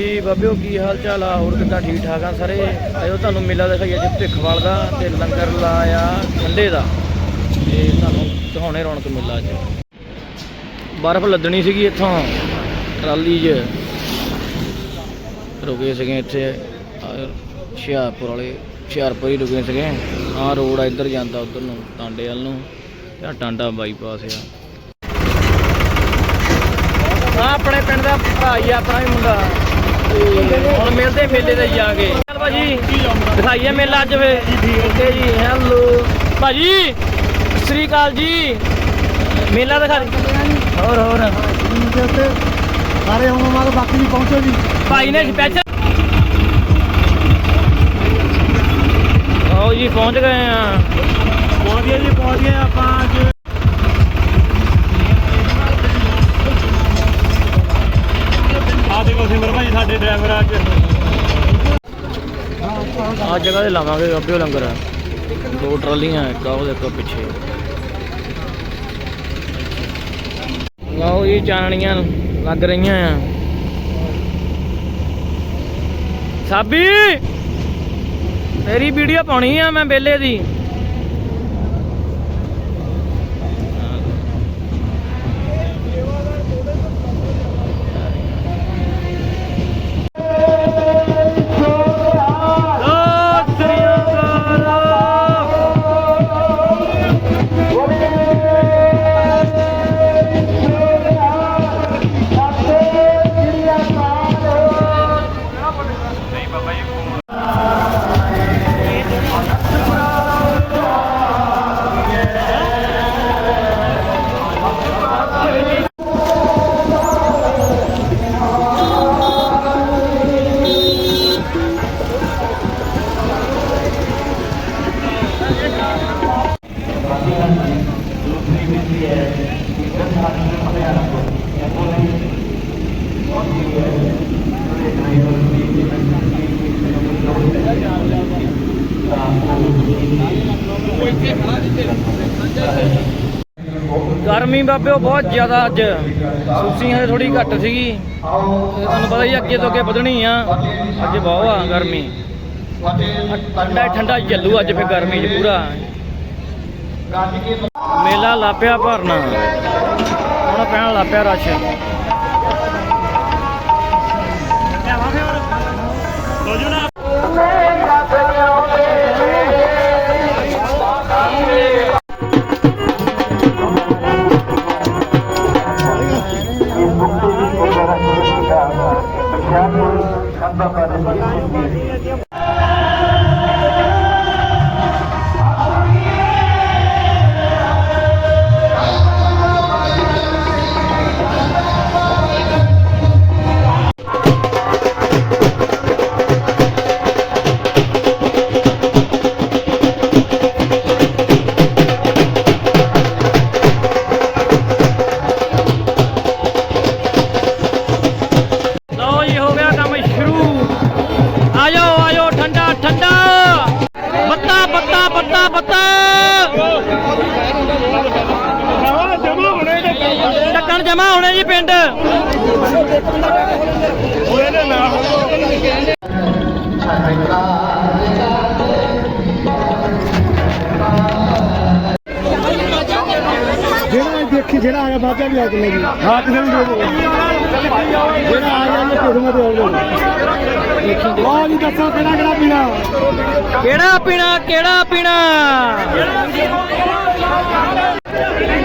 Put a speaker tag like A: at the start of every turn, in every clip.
A: ਹਾਂਜੀ ਬਾਬਿਓ, ਕੀ ਹਾਲ ਚਾਲ ਆ? ਹੋਰ ਕਿੱਦਾਂ ਠੀਕ ਠਾਕ ਆ ਸਾਰੇ? ਆਇਓ ਤੁਹਾਨੂੰ ਮੇਲਾ ਦਿਖਾਈਏ ਅੱਜ ਭਿੱਖਵਾਲ ਦਾ ਤੇ ਲੰਗਰ ਲਾਇਆ ਠੰਡੇ ਦਾ। ਤੇ ਤੁਹਾਨੂੰ ਦਿਖਾਉਣੇ ਰੌਣਕ ਮੇਲਾ ਅੱਜ। ਬਰਫ਼ ਲੱਦਣੀ ਸੀਗੀ ਇੱਥੋਂ, ਟਰਾਲੀ 'ਚ। ਰੁਕੇ ਸੀਗੇ ਇੱਥੇ ਹੁਸ਼ਿਆਰਪੁਰ ਵਾਲੇ, ਹੁਸ਼ਿਆਰਪੁਰ ਹੀ ਰੁਕੇ ਸੀਗੇ। ਆਹ ਰੋਡ ਆ, ਇੱਧਰ ਜਾਂਦਾ ਉਧਰ ਨੂੰ, ਟਾਂਡੇ ਵੱਲ ਨੂੰ। ਤੇ ਟਾਂਡਾ ਬਾਈਪਾਸ ਆ। ਆ ਆਪਣੇ ਪਿੰਡ ਦਾ ਭਾਈ ਹੀ ਆਪਣਾ ਵੀ ਮੁੰਡਾ। ਹੁਣ ਮਿਲਦੇ ਮੇਲੇ ਤੇ ਜਾਗੇ ਚੱਲ ਭਾਜੀ, ਦਿਖਾਈਏ ਮੇਲਾ ਅੱਜ ਵੇ ਓਕੇ ਜੀ ਹੈਲੋ ਭਾਜੀ ਸ੍ਰੀ ਅਕਾਲ ਜੀ। ਮੇਲਾ ਦਿਖਾ ਹੋਰ ਹੋਰ।
B: ਸਾਰੇ ਹੁਣ ਮਾਰ ਬਾਕੀ ਵੀ ਪਹੁੰਚੋ ਜੀ
A: ਭਾਈ ਨੇ ਸਪੈਸ਼ਲ ਆਓ ਜੀ, ਪਹੁੰਚ ਗਏ ਆ
B: ਪਹੁੰਚ ਗਏ ਜੀ, ਪਹੁੰਚ ਗਏ। ਆਪਾਂ ਅੱਜ ਭਾਈ ਸਾਡੇ
A: ਆ ਜਗ੍ਹਾ ਤੇ ਲਾਵਾਂਗੇ ਅੱਬਿਓ ਲੰਗਰ ਦੋ ਟਰਾਲੀਆਂ, ਇੱਕ ਆ ਉਹ ਦੇਖੋ ਪਿੱਛੇ। ਲਓ ਜੀ ਚਾਣੀਆਂ ਲੱਗ ਰਹੀਆਂ ਆ। ਸਾਬੀ! ਤੇਰੀ ਵੀਡੀਓ ਪਾਉਣੀ ਆ ਮੈਂ ਬੇਲੇ ਦੀ। ਗਰਮੀ ਬਾਬਿਓ ਬਹੁਤ ਜ਼ਿਆਦਾ ਅੱਜ। ਸੂਸੀ ਹਜੇ ਥੋੜੀ ਘੱਟ ਸੀਗੀ। ਤੁਹਾਨੂੰ ਪਤਾ ਹੀ ਅੱਗੇ ਤੋਂ ਅੱਗੇ ਵਧਣੀ ਆ। ਅੱਜ ਬਹੁਤ ਆ ਗਰਮੀ। ਠੰਡਾ ਠੰਡਾ ਚੱਲੂ ਅੱਜ ਫੇ ਗਰਮੀ 'ਚ ਪੂਰਾ। ਮੇਲਾ ਲਾਪਿਆ ਭਰਨਾ। ਹੁਣ ਪੈਣ ਲਾਪਿਆ ਰਸ਼। ਲਓ
B: ਜਮਾ ਹੋਣੇ
A: ਜੀ ਪਿੰਡ।
B: ਹੋਏ ਨੇ ਨਾ ਜਿਹੜਾ ਦੇਖੀ ਜਿਹੜਾ ਆਇਆ ਬਾਜਾ ਵੀ ਆ ਕੇ ਮੇਰੀ ਹਾਂ ਕਿਸੇ ਨੂੰ ਦੇ ਦੇ ਜਿਹੜਾ ਆ ਗਿਆ ਮੈਂ ਕੋਦਮਾ ਤੇ ਆਉਂਦਾ ਲਓ ਜੀ ਦੱਸੋ ਕਿਹੜਾ ਕਿਹੜਾ ਪੀਣਾ?
A: ਕਿਹੜਾ ਪੀਣਾ ਕਿਹੜਾ ਪੀਣਾ?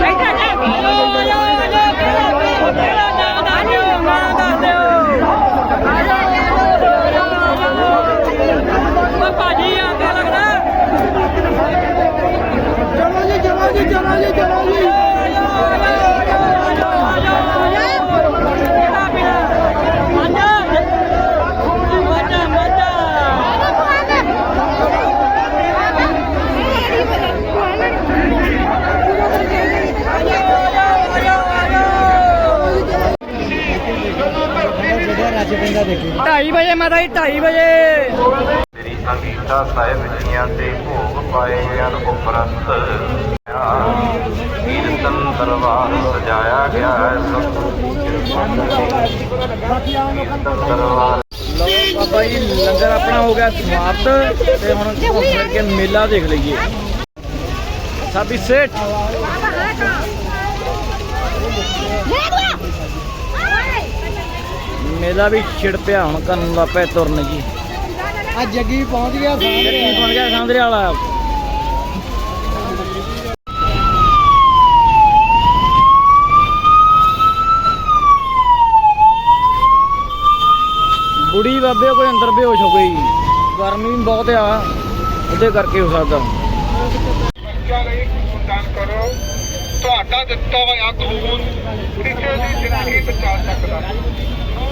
A: ਭਾਜੀ
B: ਰਸ਼ ਪੈਂਦਾ ਦੇਖੀ।
A: 2:30 ਵਜੇ ਮਾਤਾ ਜੀ 2:30 ਵਜੇ।
C: ਤੇਰੀ ਅੰਗੀਠਾ ਸਾਹਿਬ ਜੀਆਂ ਤੇ ਭੋਗ ਪਾਏ ਗਿਆਨ ਉਪਰੰਤ। ਕੀਰਤਨ ਦਰਬਾਰ ਸਜਾਇਆ ਗਿਆ ਹੈ ਸਭ ਕੀਰਤਨ ਦਰਬਾਰ।
A: ਲੋ ਬਾਬਾ ਜੀ ਲੰਗਰ ਆਪਣਾ ਹੋ ਗਿਆ ਸਮਾਪਤ ਤੇ ਹੁਣ ਘੁੰਮ ਫਿਰ ਕੇ ਮੇਲਾ ਦੇਖ ਲਈਏ। ਸਾਬੀ ਸੇਠ। ਮੇਲਾ ਵੀ ਛਿੜ ਪਿਆ ਹੁਣ ਕਰਨ ਲੱਗ ਪਏ ਤੁਰਨ ਜੀ।
B: ਆ ਜੱਗੀ ਪਹੁੰਚ ਗਿਆ
A: ਜੱਗੀ ਬਣ ਗਿਆ ਸਾਂਦਰੇ ਵਾਲਾ। ਬੁੜੀ ਬਾਬੇ ਕੋਈ ਅੰਦਰ ਬੇਹੋਸ਼ ਹੋ ਗਈ। ਗਰਮੀ ਵੀ ਬਹੁਤ ਆ ਉਹਦੇ ਕਰਕੇ ਹੋ ਸਕਦਾ।
D: ਤੁਹਾਡਾ ਦਿੱਤਾ ਹੋਇਆ ਖੂਨ ਕਿਸੇ ਦੀ ਜ਼ਿੰਦਗੀ ਬਚਾ ਸਕਦਾ।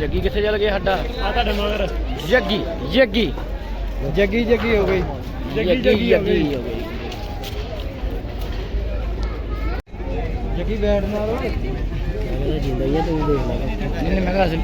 A: ਜੱਗੀ ਕਿੱਥੇ ਚਲ ਗਿਆ ਸਾਡਾ?
B: ਆ ਤੁਹਾਡੇ ਮਗਰ।
A: ਜੱਗੀ ਜੱਗੀ।
B: ਜੱਗੀ ਜੱਗੀ ਹੋ ਗਈ।
A: ਜੱਗੀ ਜੱਗੀ ਹੋ ਗਈ।
B: ਜੱਗੀ ਬੈਠ ਨਾਲ ਜਿੰਦਾ ਹੀ ਤੂੰ ਦੇਖ ਲੈ
A: ਨਹੀਂ ਮੈਂ ਕਿਹਾ ਸੀ